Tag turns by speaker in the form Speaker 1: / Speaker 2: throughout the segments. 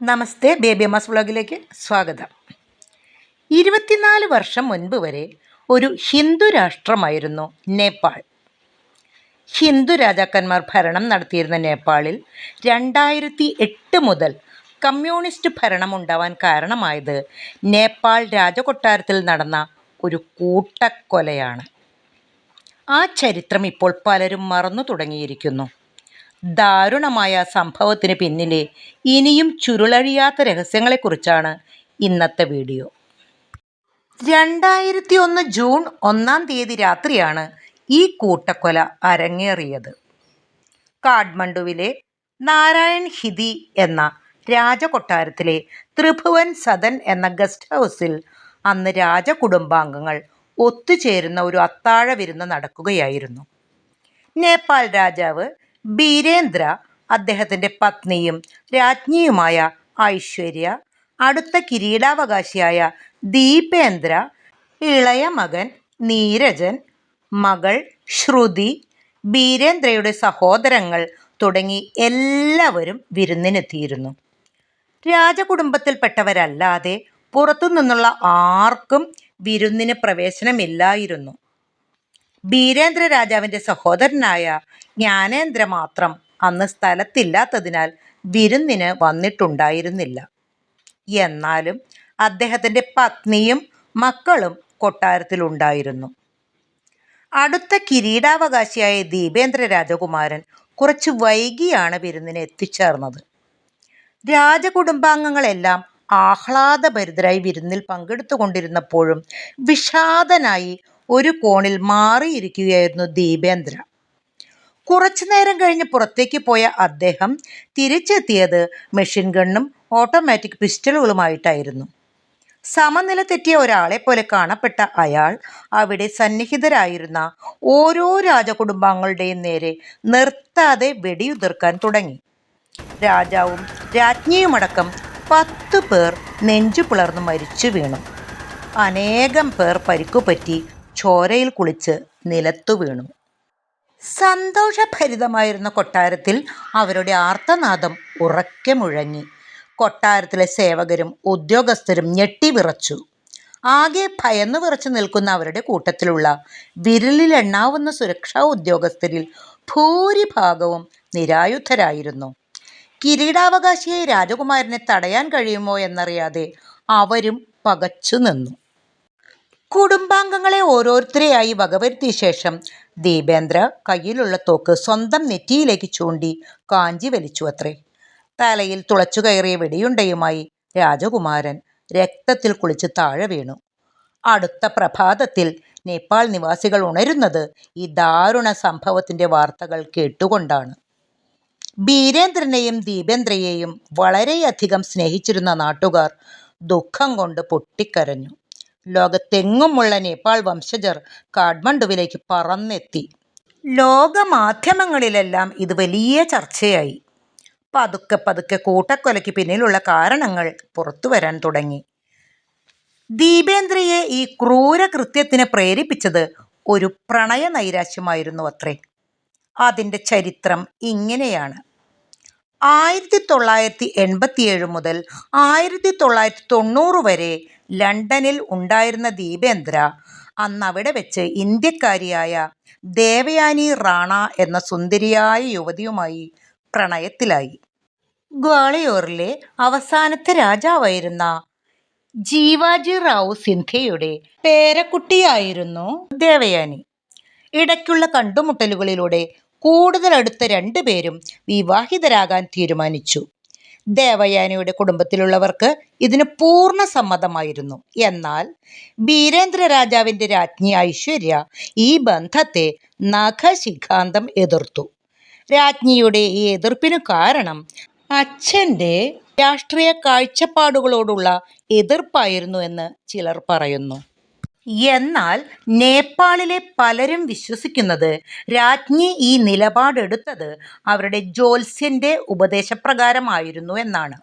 Speaker 1: നമസ്തേ baby Amma's വ്ളോഗിലേക്ക് സ്വാഗതം. ഇരുപത്തിനാല് വർഷം മുൻപ് വരെ ഒരു ഹിന്ദു രാഷ്ട്രമായിരുന്നു നേപ്പാൾ. ഹിന്ദു രാജാക്കന്മാർ ഭരണം നടത്തിയിരുന്ന നേപ്പാളിൽ രണ്ടായിരത്തി എട്ട് മുതൽ കമ്മ്യൂണിസ്റ്റ് ഭരണം ഉണ്ടാവാൻ കാരണമായത് നേപ്പാൾ രാജകൊട്ടാരത്തിൽ നടന്ന ഒരു കൂട്ടക്കൊലയാണ്. ആ ചരിത്രം ഇപ്പോൾ പലരും മറന്നു തുടങ്ങിയിരിക്കുന്നു. ദാരുണമായ സംഭവത്തിന് പിന്നിലെ ഇനിയും ചുരുളഴിയാത്ത രഹസ്യങ്ങളെക്കുറിച്ചാണ് ഇന്നത്തെ വീഡിയോ. രണ്ടായിരത്തി ഒന്ന് ജൂൺ ഒന്നാം തീയതി രാത്രിയാണ് ഈ കൂട്ടക്കൊല അരങ്ങേറിയത്. കാഠ്മണ്ഡുവിലെ നാരായൺ ഹിതി എന്ന രാജകൊട്ടാരത്തിലെ ത്രിഭുവൻ സദൻ എന്ന ഗസ്റ്റ് ഹൗസിൽ അന്ന് രാജകുടുംബാംഗങ്ങൾ ഒത്തുചേരുന്ന ഒരു അത്താഴ വിരുന്ന് നടക്കുകയായിരുന്നു. നേപ്പാൾ രാജാവ് ബീരേന്ദ്ര അദ്ദേഹത്തിന്റെ പത്നിയും രാജ്ഞിയുമായ ഐശ്വര്യ അടുത്ത കിരീടാവകാശിയായ ദീപേന്ദ്ര ഇളയ മകൻ നീരജൻ മകൾ ശ്രുതി ബീരേന്ദ്രയുടെ സഹോദരങ്ങൾ തുടങ്ങി എല്ലാവരും വിരുന്നിനെത്തിയിരുന്നു. രാജകുടുംബത്തിൽപ്പെട്ടവരല്ലാതെ പുറത്തുനിന്നുള്ള ആർക്കും വിരുന്നിന് പ്രവേശനമില്ലായിരുന്നു. ബീരേന്ദ്ര രാജാവിന്റെ സഹോദരനായ ജ്ഞാനേന്ദ്ര മാത്രം അന്ന് സ്ഥലത്തില്ലാത്തതിനാൽ വിരുന്നിന് വന്നിട്ടുണ്ടായിരുന്നില്ല. എന്നാലും അദ്ദേഹത്തിന്റെ പത്നിയും മക്കളും കൊട്ടാരത്തിലുണ്ടായിരുന്നു. അടുത്ത കിരീടാവകാശിയായ ദീപേന്ദ്ര രാജകുമാരൻ കുറച്ച് വൈകിയാണ് വിരുന്നിന് എത്തിച്ചേർന്നത്. രാജകുടുംബാംഗങ്ങളെല്ലാം ആഹ്ലാദഭരിതരായി വിരുന്നിൽ പങ്കെടുത്തുകൊണ്ടിരുന്നപ്പോഴും വിഷാദനായി ഒരു കോണിൽ മാറിയിരിക്കുകയായിരുന്നു ദീപേന്ദ്ര. കുറച്ചു നേരം കഴിഞ്ഞ് പുറത്തേക്ക് പോയ അദ്ദേഹം തിരിച്ചെത്തിയത് മെഷീൻ ഗണ്ണും ഓട്ടോമാറ്റിക് പിസ്റ്റളുകളുമായിട്ടായിരുന്നു സമനില തെറ്റിയ ഒരാളെ പോലെ കാണപ്പെട്ട അയാൾ അവിടെ സന്നിഹിതരായിരുന്ന ഓരോ രാജകുടുംബാംഗങ്ങളുടെയും നേരെ നിർത്താതെ വെടിയുതിർക്കാൻ തുടങ്ങി. രാജാവും രാജ്ഞിയുമടക്കം പത്ത് പേർ നെഞ്ചു പിളർന്നു മരിച്ചു വീണു. അനേകം പേർ പരിക്കുപറ്റി ചോരയിൽ കുളിച്ച് നിലത്തു വീണു. സന്തോഷഭരിതമായിരുന്ന കൊട്ടാരത്തിൽ അവരുടെ ആർത്തനാദം ഉറക്കെ മുഴങ്ങി. കൊട്ടാരത്തിലെ സേവകരും ഉദ്യോഗസ്ഥരും ഞെട്ടിവിറച്ചു ആകെ ഭയന്നു വിറച്ചു നിൽക്കുന്ന അവരുടെ കൂട്ടത്തിലുള്ള വിരലിലെണ്ണാവുന്ന സുരക്ഷാ ഉദ്യോഗസ്ഥരിൽ ഭൂരിഭാഗവും നിരായുധരായിരുന്നു. കിരീടാവകാശിയെ രാജകുമാരനെ തടയാൻ കഴിയുമോ എന്നറിയാതെ അവരും പകച്ചു നിന്നു കുടുംബാംഗങ്ങളെ ഓരോരുത്തരെയായി വകവരുത്തിയ ശേഷം ദീപേന്ദ്ര കയ്യിലുള്ള തോക്ക് സ്വന്തം നെറ്റിയിലേക്ക് ചൂണ്ടി കാഞ്ചി വലിച്ചു അത്രേ തലയിൽ തുളച്ചു കയറിയ വെടിയുണ്ടയുമായി രാജകുമാരൻ രക്തത്തിൽ കുളിച്ച് താഴെ വീണു. അടുത്ത പ്രഭാതത്തിൽ നേപ്പാൾ നിവാസികൾ ഉണരുന്നത് ഈ ദാരുണ സംഭവത്തിന്റെ വാർത്തകൾ കേട്ടുകൊണ്ടാണ്. ബീരേന്ദ്രനെയും ദീപേന്ദ്രയെയും വളരെയധികം സ്നേഹിച്ചിരുന്ന നാട്ടുകാർ ദുഃഖം കൊണ്ട് പൊട്ടിക്കരഞ്ഞു. ലോകത്തെങ്ങുമുള്ള നേപ്പാൾ വംശജർ കാഠ്മണ്ഡുവിലേക്ക് പറന്നെത്തി. ലോകമാധ്യമങ്ങളിലെല്ലാം ഇത് വലിയ ചർച്ചയായി. പതുക്കെ പതുക്കെ കൂട്ടക്കൊലയ്ക്ക് പിന്നിലുള്ള കാരണങ്ങൾ പുറത്തു വരാൻ തുടങ്ങി. ദീപേന്ദ്രയെ ഈ ക്രൂര കൃത്യത്തിന് പ്രേരിപ്പിച്ചത് ഒരു പ്രണയ നൈരാശ്യമായിരുന്നു അത്രേ. അതിന്റെ ചരിത്രം ഇങ്ങനെയാണ്. ആയിരത്തി തൊള്ളായിരത്തി എൺപത്തിയേഴ് മുതൽ ആയിരത്തി തൊള്ളായിരത്തി തൊണ്ണൂറ് വരെ ലണ്ടനിൽ ഉണ്ടായിരുന്ന ദീപേന്ദ്ര അന്നവിടെ വെച്ച് ഇന്ത്യക്കാരിയായ ദേവയാനി റാണ എന്ന സുന്ദരിയായ യുവതിയുമായി പ്രണയത്തിലായി. ഗ്വാളിയോറിലെ അവസാനത്തെ രാജാവായിരുന്ന ജീവാജി റാവു സിന്ധ്യയുടെ പേരക്കുട്ടിയായിരുന്നു ദേവയാനി. ഇടയ്ക്കുള്ള കണ്ടുമുട്ടലുകളിലൂടെ കൂടുതൽ അടുത്ത രണ്ടുപേരും വിവാഹിതരാകാൻ തീരുമാനിച്ചു. ദേവയാനിയുടെ കുടുംബത്തിലുള്ളവർക്ക് ഇതിന് പൂർണ സമ്മതമായിരുന്നു. എന്നാൽ വീരേന്ദ്ര രാജാവിന്റെ രാജ്ഞി ഐശ്വര്യ ഈ ബന്ധത്തെ നഖശിഖാന്തം എതിർത്തു. രാജ്ഞിയുടെ ഈ എതിർപ്പിനു കാരണം അച്ഛന്റെ രാഷ്ട്രീയ കാഴ്ചപ്പാടുകളോടുള്ള എതിർപ്പായിരുന്നു എന്ന് ചിലർ പറയുന്നു. എന്നാൽ നേപ്പാളിലെ പലരും വിശ്വസിക്കുന്നത് രാജ്ഞി ഈ നിലപാടെടുത്തത് അവരുടെ ജ്യോത്സ്യന്റെ ഉപദേശപ്രകാരമായിരുന്നു എന്നാണ്.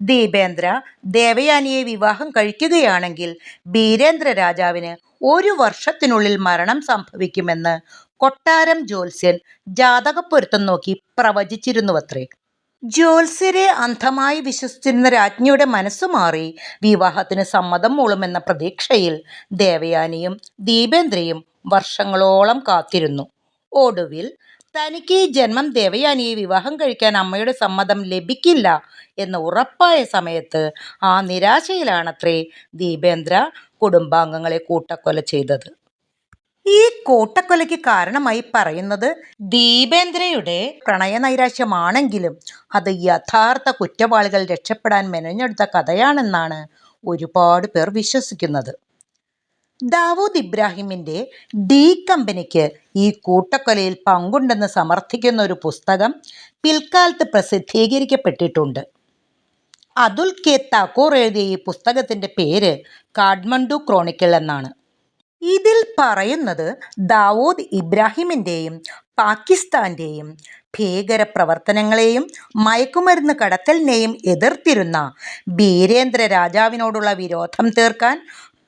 Speaker 1: ദീപേന്ദ്ര ദേവയാനിയെ വിവാഹം കഴിക്കുകയാണെങ്കിൽ ബീരേന്ദ്ര രാജാവിന് ഒരു വർഷത്തിനുള്ളിൽ മരണം സംഭവിക്കുമെന്ന് കൊട്ടാരം ജ്യോത്സ്യൻ ജാതകപ്പൊരുത്തം നോക്കി പ്രവചിച്ചിരുന്നുവത്രേ. ജ്യോത്സ്യരെ അന്ധമായി വിശ്വസിച്ചിരുന്ന രാജ്ഞിയുടെ മനസ്സു മാറി വിവാഹത്തിന് സമ്മതം മൂളുമെന്ന പ്രതീക്ഷയിൽ ദേവയാനിയും ദീപേന്ദ്രയും വർഷങ്ങളോളം കാത്തിരുന്നു. ഒടുവിൽ തനിക്ക് ഈ ജന്മം ദേവയാനിയെ വിവാഹം കഴിക്കാൻ അമ്മയുടെ സമ്മതം ലഭിക്കില്ല എന്ന് ഉറപ്പായ സമയത്ത് ആ നിരാശയിലാണത്രേ ദീപേന്ദ്ര കുടുംബാംഗങ്ങളെ കൂട്ടക്കൊല ചെയ്തത്. ഈ കൂട്ടക്കൊലയ്ക്ക് കാരണമായി പറയുന്നത് ദീപേന്ദ്രയുടെ പ്രണയനൈരാശ്യമാണെങ്കിലും അത് യഥാർത്ഥ കുറ്റവാളികൾ രക്ഷപ്പെടാൻ മെനഞ്ഞെടുത്ത കഥയാണെന്നാണ് ഒരുപാട് പേർ വിശ്വസിക്കുന്നത്. ദാവൂദ് ഇബ്രാഹിമിന്റെ ഡി കമ്പനിക്ക് ഈ കൂട്ടക്കൊലയിൽ പങ്കുണ്ടെന്ന് സമർത്ഥിക്കുന്ന ഒരു പുസ്തകം പിൽക്കാലത്ത് പ്രസിദ്ധീകരിക്കപ്പെട്ടിട്ടുണ്ട്. അതുൽ കെ താക്കൂർ എഴുതിയ ഈ പുസ്തകത്തിന്റെ പേര് കാഠ്മണ്ഡു ക്രോണിക്കിൾ എന്നാണ്. ഇതിൽ പറയുന്നത് ദാവൂദ് ഇബ്രാഹിമിന്റെയും പാകിസ്ഥാന്റെയും ഭീകര പ്രവർത്തനങ്ങളെയും മയക്കുമരുന്ന് കടത്തലിനെയും എതിർത്തിരുന്ന ബീരേന്ദ്ര രാജാവിനോടുള്ള വിരോധം തീർക്കാൻ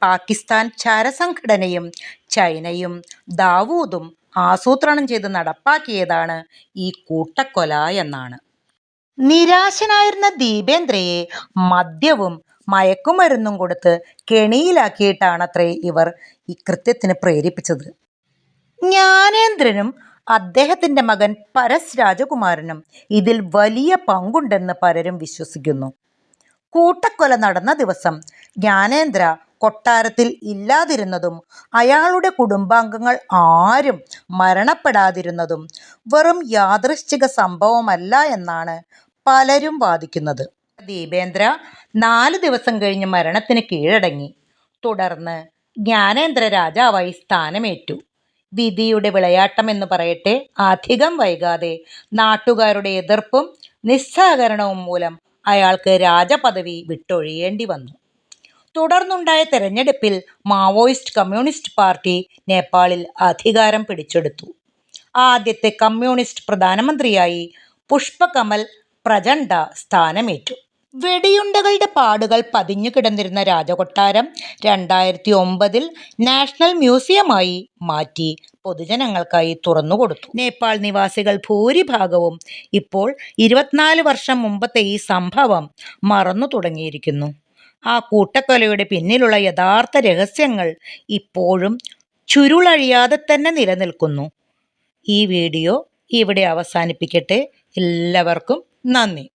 Speaker 1: പാകിസ്ഥാൻ ചാരസംഘടനയും ചൈനയും ദാവൂദും ആസൂത്രണം ചെയ്ത് നടപ്പാക്കിയതാണ് ഈ കൂട്ടക്കൊല എന്നാണ്. നിരാശനായിരുന്ന ദീപേന്ദ്രയെ മദ്യവും മയക്കുമരുന്നും കൊടുത്ത് കെണിയിലാക്കിയിട്ടാണത്രേ ഇവർ ഈ കൃത്യത്തിന് പ്രേരിപ്പിച്ചത്. ജ്ഞാനേന്ദ്രനും അദ്ദേഹത്തിന്റെ മകൻ പരസ് രാജകുമാരനും ഇതിൽ വലിയ പങ്കുണ്ടെന്ന് പലരും വിശ്വസിക്കുന്നു. കൂട്ടക്കൊല നടന്ന ദിവസം ജ്ഞാനേന്ദ്ര കൊട്ടാരത്തിൽ ഇല്ലാതിരുന്നതും അയാളുടെ കുടുംബാംഗങ്ങൾ ആരും മരണപ്പെടാതിരുന്നതും വെറും യാദൃശ്ചിക സംഭവമല്ല എന്നാണ് പലരും വാദിക്കുന്നത്. ദീപേന്ദ്ര നാല് ദിവസം കഴിഞ്ഞ് മരണത്തിന് കീഴടങ്ങി. തുടർന്ന് ജ്ഞാനേന്ദ്ര രാജാവായി സ്ഥാനമേറ്റു. വിധിയുടെ വിളയാട്ടമെന്ന് പറയട്ടെ അധികം വൈകാതെ നാട്ടുകാരുടെ എതിർപ്പും നിസ്സഹകരണവും മൂലം അയാൾക്ക് രാജപദവി വിട്ടൊഴിയേണ്ടി വന്നു. തുടർന്നുണ്ടായ തെരഞ്ഞെടുപ്പിൽ മാവോയിസ്റ്റ് കമ്മ്യൂണിസ്റ്റ് പാർട്ടി നേപ്പാളിൽ അധികാരം പിടിച്ചെടുത്തു. ആദ്യത്തെ കമ്മ്യൂണിസ്റ്റ് പ്രധാനമന്ത്രിയായി പുഷ്പകമൽ പ്രചണ്ഡ സ്ഥാനമേറ്റു. വെടിയുണ്ടകളുടെ പാടുകൾ പതിഞ്ഞു കിടന്നിരുന്ന രാജകൊട്ടാരം രണ്ടായിരത്തി ഒമ്പതിൽ നാഷണൽ മ്യൂസിയമായി മാറ്റി പൊതുജനങ്ങൾക്കായി തുറന്നുകൊടുത്തു. നേപ്പാൾ നിവാസികൾ ഭൂരിഭാഗവും ഇപ്പോൾ ഇരുപത്തിനാല് വർഷം മുമ്പത്തെ ഈ സംഭവം മറന്നു തുടങ്ങിയിരിക്കുന്നു. ആ കൂട്ടക്കൊലയുടെ പിന്നിലുള്ള യഥാർത്ഥ രഹസ്യങ്ങൾ ഇപ്പോഴും ചുരുളഴിയാതെ തന്നെ നിലനിൽക്കുന്നു. ഈ വീഡിയോ ഇവിടെ അവസാനിപ്പിക്കട്ടെ. എല്ലാവർക്കും നന്ദി.